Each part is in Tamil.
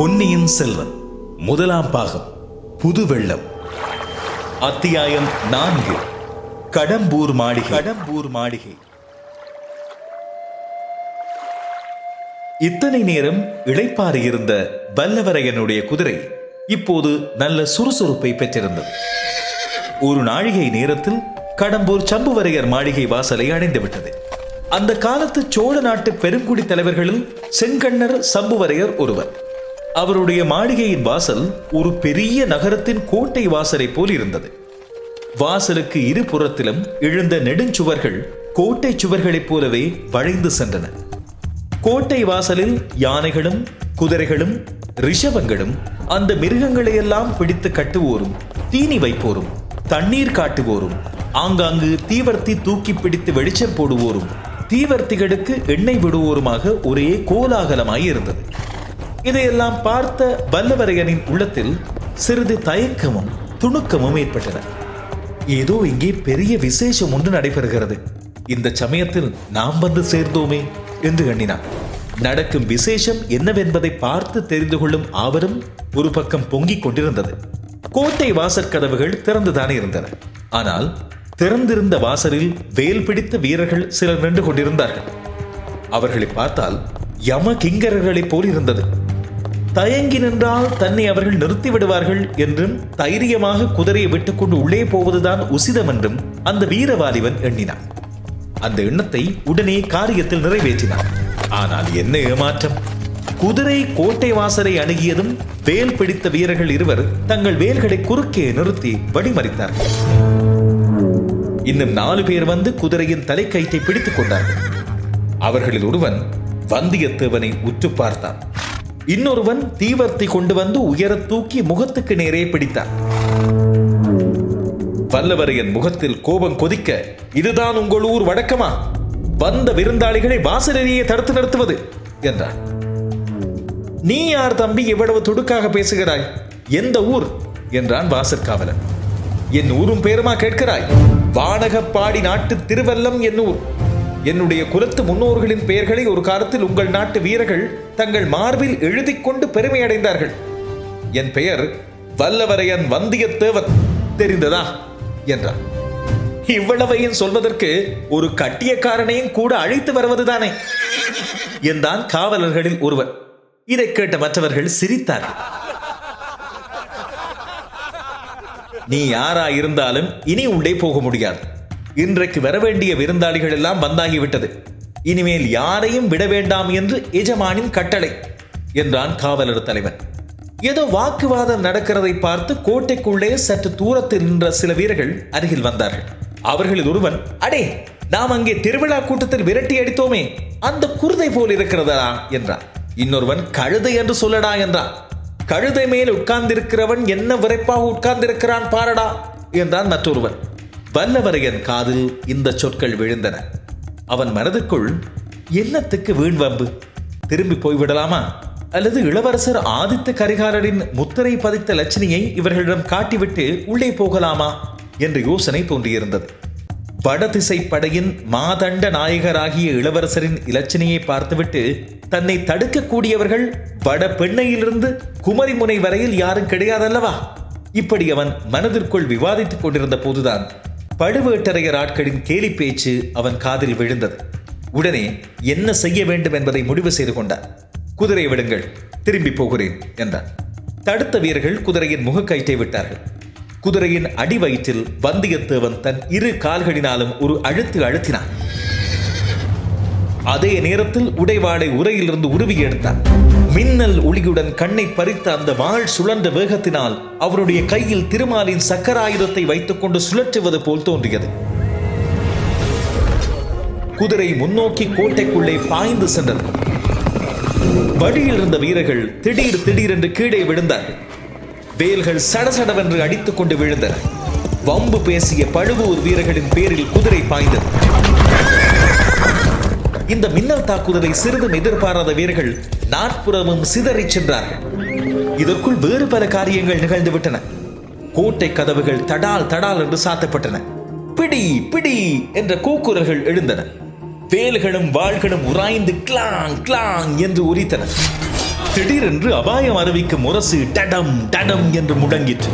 பொன்னியின் செல்வன் முதலாம் பாகம் புது வெள்ளம் அத்தியாயம் நான்கு கடம்பூர் மாளிகை. கடம்பூர் மாளிகை. இத்தனை நேரம் இளைப்பாறி இருந்த வல்லவரையனுடைய குதிரை இப்போது நல்ல சுறுசுறுப்பை பெற்றிருந்தது. ஒரு நாழிகை நேரத்தில் கடம்பூர் சம்புவரையர் மாளிகை வாசலை அடைந்துவிட்டது அந்த காலத்து சோழ நாட்டு பெருங்குடி தலைவர்களில் செங்கண்ணர் சம்புவரையர் ஒருவர். அவருடைய மாளிகையின் வாசல் ஒரு பெரிய நகரத்தின் கோட்டை வாசலை போல் இருந்தது. வாசலுக்கு இருபுறத்திலும் எழுந்த நெடுஞ்சுவர்கள் கோட்டை சுவர்களைப் போலவே வளைந்து சென்றன. கோட்டை வாசலில் யானைகளும் குதிரைகளும் ரிஷபங்களும் அந்த மிருகங்களையெல்லாம் பிடித்து கட்டுவோரும் தீனி வைப்போரும் தண்ணீர் காட்டுவோரும் ஆங்காங்கு தீவர்த்தி தூக்கி பிடித்து வெளிச்சம் போடுவோரும் தீவர்த்திகளுக்கு எண்ணெய் விடுவோருமாக ஒரே கோலாகலமாய் இருந்தது. இதையெல்லாம் பார்த்த வல்லவரையனின் உள்ளத்தில் சிறிது தயக்கமும் துணுக்கமும் ஏற்பட்டன. ஏதோ இங்கே பெரிய விசேஷம் ஒன்று நடைபெறுகிறது. இந்த சமயத்தில் நாம் வந்து சேர்ந்தோமே என்று எண்ணினான். நடக்கும் விசேஷம் என்னவென்பதை பார்த்து தெரிந்து கொள்ளும் ஆவரும் ஒரு பக்கம் பொங்கிக் கொண்டிருந்தது. கோட்டை வாசற்கதவுகள் திறந்துதானே இருந்தன. ஆனால் திறந்திருந்த வாசலில் வேல் பிடித்த வீரர்கள் சிலர் நின்று கொண்டிருந்தார்கள். அவர்களை பார்த்தால் யம கிங்கரர்களைப் போல் இருந்தது தயங்கி நின்றால் தன்னை அவர்கள் நிறுத்தி விடுவார்கள் என்றும் தைரியமாக குதிரையை விட்டுக்கொண்டு உள்ளே போவதுதான் உசிதம் என்றும் அந்த வீரவாலிவன் எண்ணினான். அந்த எண்ணத்தை உடனே காரியத்தில் நிறைவேற்றினான். ஆனால் என்ன ஏமாற்றம்? குதிரை கோட்டை வாசலை அணுகியதும் வேல் பிடித்த வீரர்கள் இருவர் தங்கள் வேல்களை குறுக்கே நிறுத்தி வழிமறித்தார்கள். இன்னும் நாலு பேர் வந்து குதிரையின் தலைக்கயிற்றை பிடித்துக் கொண்டார்கள். அவர்களில் ஒருவன் வந்தியத்தேவனை உற்று பார்த்தான். இன்னொருவன் தீவர்த்தி கொண்டு வந்து உயர தூக்கி முகத்துக்கு நேரே பிடித்தான். வல்லவரையன் முகத்தில் கோபம் கொதிக்க இதுதான் உங்கள் ஊர் வழக்கமா? வந்த விருந்தாளிகளை வாசலிலேயே தடுத்து நிறுத்துவது என்றான். நீ யார் தம்பி இவ்வளவு துடுக்காக பேசுகிறாய்? எந்த ஊர்? என்றான் வாசற்காவலன். என் ஊரும் பேருமா கேட்கிறாய்? வானகப்பாடி நாட்டு திருவல்லம் என் ஊர். என்னுடைய குலத்து முன்னோர்களின் பெயர்களை ஒரு காலத்தில் உங்கள் நாட்டு வீரர்கள் தங்கள் மார்பில் எழுதிக் கொண்டு பெருமை அடைந்தார்கள் என் பெயர் வல்லவரையன் வந்தியத்தேவன். தெரிந்ததா? என்றான் இவ்வளவையும் சொல்வதற்கு ஒரு கட்டியக்காரனையும் கூட அழைத்து வருவதுதானே? என்றான் காவலர்களில் ஒருவர். இதை கேட்ட மற்றவர்கள் சிரித்தார்கள். நீ யாரா இருந்தாலும் இனி உள்ளே போக முடியாது. இன்றைக்கு வரவேண்டிய விருந்தாளிகள் எல்லாம் வந்தாகிவிட்டது. இனிமேல் யாரையும் விட வேண்டாம் என்று எஜமானின் கட்டளை என்றான் காவலர் தலைவன். ஏதோ வாக்குவாதம் நடக்கிறதை பார்த்து கோட்டைக்குள்ளே சற்று தூரத்தில் நின்ற சில வீரர்கள் அருகில் வந்தார்கள். அவர்களில் ஒருவன் அடே நாம் அங்கே திருவிழா கூட்டத்தில் விரட்டி அடித்தோமே அந்த குருதை போல் இருக்கிறதா? என்றான். இன்னொருவன் கழுதை என்று சொல்லடா என்றான். கழுதை மேல் உட்கார்ந்திருக்கிறவன் என்ன விரைப்பாக உட்கார்ந்திருக்கிறான் பாரடா என்றான் மற்றொருவன். வல்லவரையன் காதில் இந்த சொற்கள் விழுந்தன. அவன் மனதுக்குள் என்னத்துக்கு வீண் வம்பு? திரும்பி போய்விடலாமா அல்லது இளவரசர் ஆதித்த கரிகாலரின் முத்திரை பதித்த லட்சணியை இவர்களிடம் காட்டிவிட்டு உள்ளே போகலாமா? என்ற யோசனை தோன்றியிருந்தது. வடதிசை படையின் மாதண்ட நாயகராகிய இளவரசரின் இலச்சினையை பார்த்துவிட்டு தன்னை தடுக்கக்கூடியவர்கள் வட பெண்ணையிலிருந்து குமரிமுனை வரையில் யாரும் கிடையாதல்லவா? இப்படி அவன் மனதிற்குள் விவாதித்துக் கொண்டிருந்த போதுதான் பழுவேட்டரையர் ஆட்களின் கேலி பேச்சு அவன் காதில் விழுந்தது. உடனே என்ன செய்ய வேண்டும் என்பதை முடிவு செய்து கொண்டார். குதிரை விடுங்கள் திரும்பி போகிறேன் என்றான் தடுத்த வீரர்கள் குதிரையின் முகக்கயிற்றை விட்டார்கள். குதிரையின் அடிவயிற்றில் வந்தியத்தேவன் தன் இரு கால்களினாலும் ஒரு அழுத்து அழுத்தினான். அதே நேரத்தில் உடைவாளை உரையிலிருந்து உருவி எடுத்தான். மின்னல் ஒளியுடன் கண்ணை பறித்த அந்த வாழ் சுழன்ற வேகத்தினால் அவருடைய கையில் திருமாலின் சக்கராயுதத்தை வைத்துக் கொண்டு சுழற்றுவது போல் தோன்றியது. குதிரை முன்னோக்கி கோட்டைக்குள்ளே பாய்ந்து சென்றது. வழியில் இருந்த வீரர்கள் திடீர் திடீரென்று கீழே விழுந்தார்கள். வேல்கள் சடசடவென்று அடித்துக் கொண்டு விழுந்தன. வம்பு பேசிய பழுவூர் வீரர்களின் பேரில் குதிரை பாய்ந்தது. இந்த மின்னல் தாக்குதலை சிறிதும் எதிர்பாராத வீரர்கள் நாற்புறமும் சிதறிச் சென்றார்கள். இதற்குள் வேறு பல காரியங்கள் நிகழ்ந்து விட்டன கோட்டை கதவுகள் தடால் தடால் என்று சாத்தப்பட்டன. பிடி பிடி என்ற கூக்குரல்கள் எழுந்தன. வேல்களும் வாள்களும் உராய்ந்து கிளாங் கிளாங் என்று உரித்தன. திடீரென்று அபாயம் அறிவிக்கும் முரசு டடம் டடம் என்று முடங்கிற்று.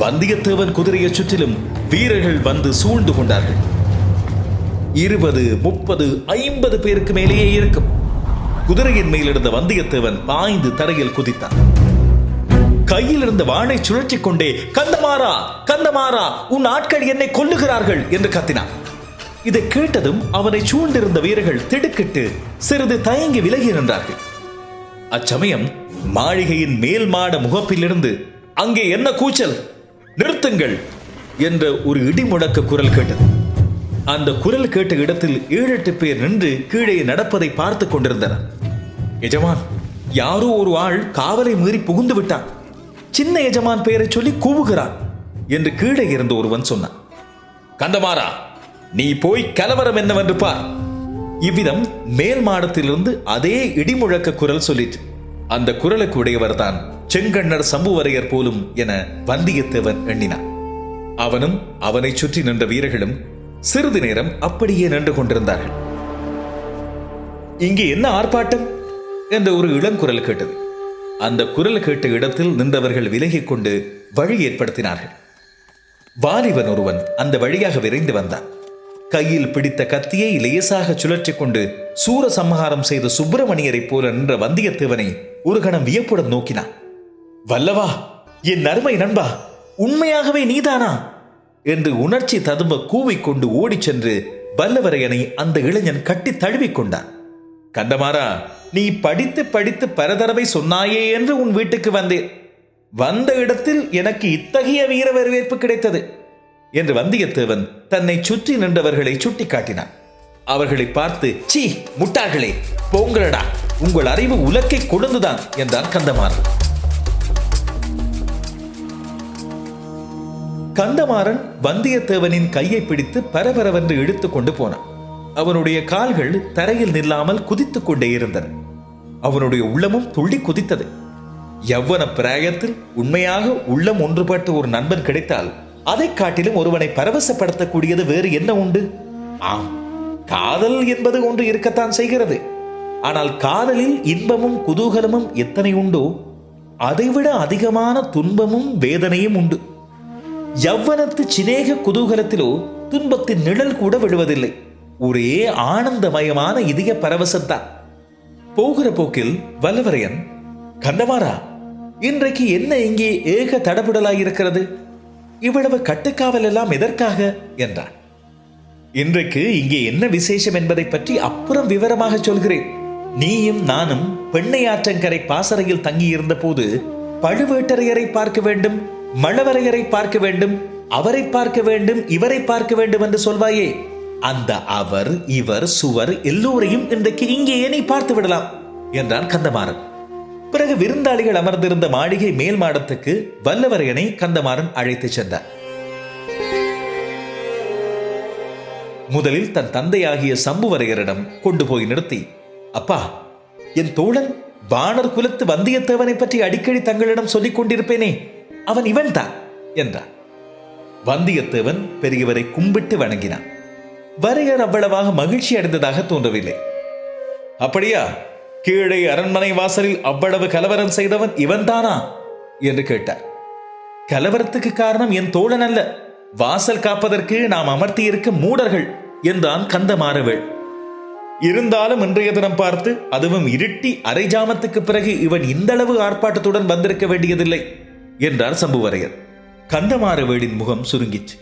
வந்தியத்தேவன் குதிரையைச் சுற்றிலும் வீரர்கள் வந்து சூழ்ந்து கொண்டார்கள். இருபது முப்பது ஐம்பது பேருக்கு மேலேயே இருக்கும். குதிரையின் மேலிருந்த வந்தியத்தேவன் பாய்ந்து தரையில் குதித்தான். கையில் இருந்த வாளை சுழற்சி கொண்டே கந்தமாறா கந்தமாறா உன் ஆட்கள் என்னை கொல்லுகிறார்கள் என்று கத்தினான். இதை கேட்டதும் அவனை சூழ்ந்திருந்த வீரர்கள் திடுக்கிட்டு சிறிது தயங்கி விலகி நின்றார்கள். அச்சமயம் மாளிகையின் மேல் மாட முகப்பிலிருந்து அங்கே என்ன கூச்சல்? நிறுத்துங்கள் என்ற ஒரு இடிமுடக்க குரல் கேட்டது. அந்த குரல் கேட்ட இடத்தில் ஏழெட்டு பேர் நின்று கீழே நடப்பதை பார்த்து கொண்டிருந்தனர். எஜமான் யாரோ ஒரு ஆள் காவலை மீறி புகுந்து விட்டான். சின்ன எஜமான் பெயரை சொல்லி கூவுகிறான் என்று கீழே இருந்து ஒருவன் சொன்னான். கந்தமாறா நீ போய் கலவரம் என்னவென்று பார். இவ்விதம் மேல் மாடத்திலிருந்து அதே இடிமுழக்க குரல் சொல்லிற்று. அந்த குரலுக்கு உடையவர் தான் செங்கண்ணர் சம்புவரையர் போலும் என வந்தியத்தேவன் எண்ணினான். அவனும் அவனைச் சுற்றி நின்ற வீரர்களும் சிறிது நேரம் அப்படியே நின்று கொண்டிருந்தார்கள். இங்கே என்ன ஆர்ப்பாட்டம்? என்ற ஒரு இளங்குரல் கேட்டது. அந்த குரல் கேட்ட இடத்தில் நின்றவர்கள் விலகிக் கொண்டு வழி ஏற்படுத்தினார்கள். வாலிபன் ஒருவன் அந்த வழியாக விரைந்து வந்தான். கையில் பிடித்த கத்தியை லேசாக சுழற்றிக் கொண்டு சூர சம்ஹாரம் செய்த சுப்பிரமணியரைப் போல நின்ற வந்தியத்தேவனை ஒரு கணம் வியப்புடன் நோக்கினான். வல்லவா என் அருமை நண்பா உண்மையாகவே நீதானா? என்று உணர்ச்சி ததும்ப கூவிக்கொண்டு ஓடிச் சென்று வல்லவரையனை அந்த இளைஞன் கட்டி தழுவிக் கொண்டான். நீ படித்து படித்து பரதரவை சொன்னாயே என்று உன் வீட்டுக்கு வந்தேன். வந்த இடத்தில் எனக்கு இத்தகைய வீர வரவேற்பு கிடைத்தது என்று வந்தியத்தேவன் தன்னை சுற்றி நின்றவர்களை சுட்டிக்காட்டினான். அவர்களை பார்த்து சீ முட்டார்களே போங்களடா உங்கள் அறிவு உலக்கை கொழுந்துதான் என்றான் கந்தமாறன். கந்தமாறன் வந்தியத்தேவனின் கையை பிடித்து பரபரவென்று இழுத்து கொண்டு போனான். அவனுடைய கால்கள் தரையில் நில்லாமல் குதித்துக் கொண்டே இருந்தன. அவனுடைய உள்ளமும் துள்ளி குதித்தது. எவ்வன பிராயத்தில் உண்மையாக உள்ளம் ஒன்றுபட்ட ஒரு நண்பன் கிடைத்தால் அதை காட்டிலும் ஒருவனை பரவசப்படுத்தக்கூடியது வேறு என்ன உண்டு? ஆம் காதல் என்பது ஒன்று இருக்கத்தான் செய்கிறது. ஆனால் காதலில் இன்பமும் குதூகலமும் எத்தனை உண்டோ? அதைவிட அதிகமான துன்பமும் வேதனையும் உண்டு. யவ்வனத்து சிநேக குதூகலத்திலோ துன்பத்தின் நிழல் கூட விழுவதில்லை. ஒரே ஆனந்தமயமான இதய பரவசத்தான் போகிற போக்கில் வல்லவரையன் கந்தமாரா இன்றைக்கு என்ன இங்கே ஏக தடபுடலாயிருக்கிறது? இவ்வளவு கட்டுக்காவல் எல்லாம் எதற்காக? என்றான். இன்றைக்கு இங்கே என்ன விசேஷம் என்பதை பற்றி அப்புறம் விவரமாக சொல்கிறேன். நீயும் நானும் பெண்ணையாற்றங்கரை பாசறையில் தங்கியிருந்த போது பழுவேட்டரையரை பார்க்க வேண்டும். மழவரையரை பார்க்க வேண்டும் அவரை பார்க்க வேண்டும் இவரை பார்க்க வேண்டும் என்று சொல்வாயே. அந்த அவர் இவர் சுவர் எல்லோரையும் இன்றைக்கு இங்கேயே நீ பார்த்து விடலாம் என்றான் கந்தமாறன். பிறகு விருந்தாளிகள் அமர்ந்திருந்த மாளிகை மேல் மாடத்துக்கு வல்லவரையனை கந்தமாறன் அழைத்துச் சென்றார். முதலில் தன் தந்தையாகிய சம்புவரையரிடம் கொண்டு போய் நிறுத்தி அப்பா என் தோழன் வானர் குலத்து வந்தியத்தேவனை பற்றி அடிக்கடி தங்களிடம் சொல்லிக் கொண்டிருப்பேனே அவன் இவன்தான் என்றான். வந்தியத்தேவன் பெரியவரை கும்பிட்டு வணங்கினான். வரையர் அவ்வளவாக மகிழ்ச்சி அடைந்ததாக தோன்றவில்லை. அப்படியா? கீழே அரண்மனை வாசலில் அவ்வளவு கலவரம் செய்தவன் இவன்தானா? என்று கேட்டார். கலவரத்துக்கு காரணம் என் தோழன் அல்ல. வாசல் காப்பதற்கு நாம் அமர்த்தியிருக்க மூடர்கள் என்றான் கந்தமாறவேள். இருந்தாலும் இன்றைய தினம் பார்த்து அதுவும் இருட்டி அரை ஜாமத்துக்கு பிறகு இவன் இந்தளவு ஆர்ப்பாட்டத்துடன் வந்திருக்க வேண்டியதில்லை. என்றார் சம்புவரையர். கந்தமாறவேளின் முகம் சுருங்கிச்சு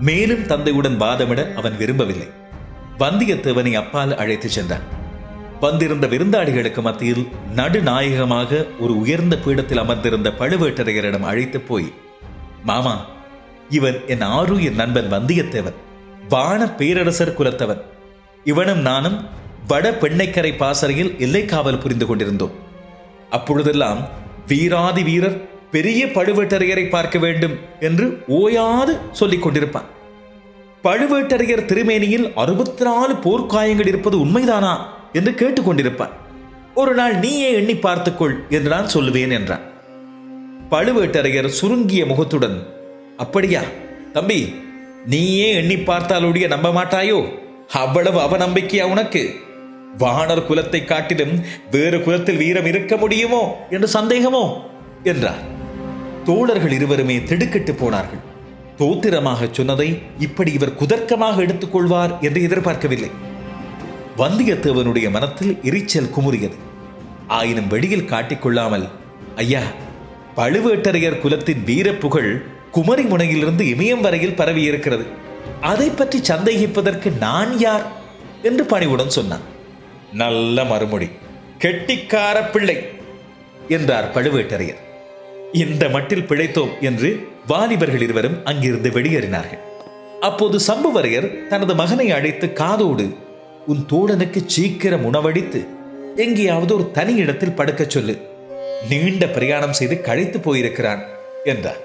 மேலும் தந்தையுடன் வாதமிட அவன் விரும்பவில்லை. வந்தியத்தேவனை அப்பால் அழைத்துச் சென்றான். வந்திருந்த விருந்தாளிகளுக்கு மத்தியில் நடுநாயகமாக ஒரு உயர்ந்த பீடத்தில் அமர்ந்திருந்த பழுவேட்டரையரிடம் அழைத்து போய் மாமா இவன் என் ஆரூய நண்பன் வந்தியத்தேவன். வான பேரரசர் குலத்தவன். இவனும் நானும் வட பெண்ணைக்கரை பாசறையில் எல்லைக்காவல் புரிந்து கொண்டிருந்தோம். அப்பொழுதெல்லாம் வீராதி வீரர் பெரிய பழுவேட்டரையரை பார்க்க வேண்டும் என்று ஓயாது சொல்லிக் கொண்டிருப்பான் பழுவேட்டரையர் திருமேனியில் அறுபத்தி நாலு போர்க்காயங்கள் இருப்பது உண்மைதானா என்று கேட்டுக்கொண்டிருப்பார் ஒரு நாள் நீயே எண்ணி பார்த்துக்கொள் என்று நான் சொல்லுவேன் என்றான் பழுவேட்டரையர் சுருங்கிய முகத்துடன் அப்படியா தம்பி நீயே எண்ணி பார்த்தாலுடைய நம்ப மாட்டாயோ? அவ்வளவு அவநம்பிக்கையா உனக்கு? வானர் குலத்தை காட்டிலும் வேறு குலத்தில் வீரம் இருக்க முடியுமோ? என்று சந்தேகமோ? என்றார். தோழர்கள் இருவருமே திடுக்கிட்டு போனார்கள். தோத்திரமாக சொன்னதை இப்படி இவர் குதர்க்கமாக எடுத்துக்கொள்வார் என்று எதிர்பார்க்கவில்லை. வந்தியத்தேவனுடைய மனத்தில் எரிச்சல் குமுறியது. ஆயினும் வெளியில் காட்டிக்கொள்ளாமல் ஐயா பழுவேட்டரையர் குலத்தின் வீரப்புகழ் குமரி முனையிலிருந்து இமயம் வரையில் பரவியிருக்கிறது. அதை பற்றி சந்தேகிப்பதற்கு நான் யார்? என்று பணிவுடன் சொன்னான். நல்ல மறுமொழி. கெட்டிக்கார பிள்ளை என்றார் பழுவேட்டரையர். இந்த மட்டில் பிழைத்தோம் என்று வாலிபர்கள் இருவரும் அங்கிருந்து வெளியேறினார்கள். அப்போது சம்புவரையர் தனது மகனை அழைத்து காதோடு உன் தோழனுக்கு சீக்கிரம் உணவடித்து எங்கேயாவது ஒரு தனி இடத்தில் படுக்கச் சொல்லு. நீண்ட பிரயாணம் செய்து களைத்து போயிருக்கிறான் என்றார்.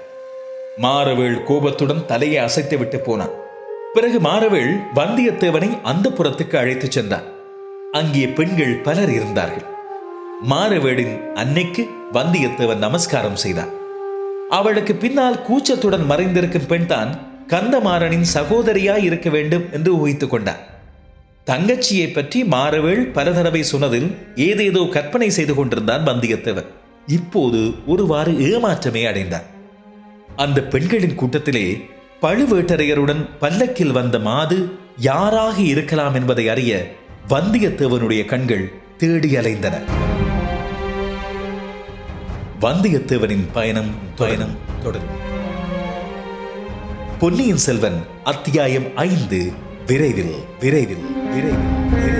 மாரவேள் கோபத்துடன் தலையை அசைத்து விட்டு போனான். பிறகு மாரவேள் வந்தியத்தேவனை அந்த புறத்துக்கு அழைத்துச் சென்றான். அங்கே பெண்கள் பலர் இருந்தார்கள். மாறவேடின் அன்னைக்கு வந்தியத்தேவன் நமஸ்காரம் செய்தான். அவளுக்கு பின்னால் கூச்சத்துடன் மறைந்திருக்கும் பெண்தான் கந்தமாறனின் சகோதரியாய் இருக்க வேண்டும் என்று ஊகித்துக் கொண்டான். தங்கச்சியை பற்றி மாறவேள் பல தடவை சொன்னதில் ஏதேதோ கற்பனை செய்து கொண்டிருந்தான் வந்தியத்தேவன். இப்போது ஒருவாறு ஏமாற்றமே அடைந்தான். அந்த பெண்களின் கூட்டத்திலே பழுவேட்டரையருடன் பல்லக்கில் வந்த மாது யாராக இருக்கலாம் என்பதை அறிய வந்தியத்தேவனுடைய கண்கள் தேடி அலைந்தன. வந்தியத்தேவனின் பயணம் பயணம் தொடரும். பொன்னியின் செல்வன் அத்தியாயம் ஐந்து விரைவில் விரைவில் விரைவில் விரைவில்.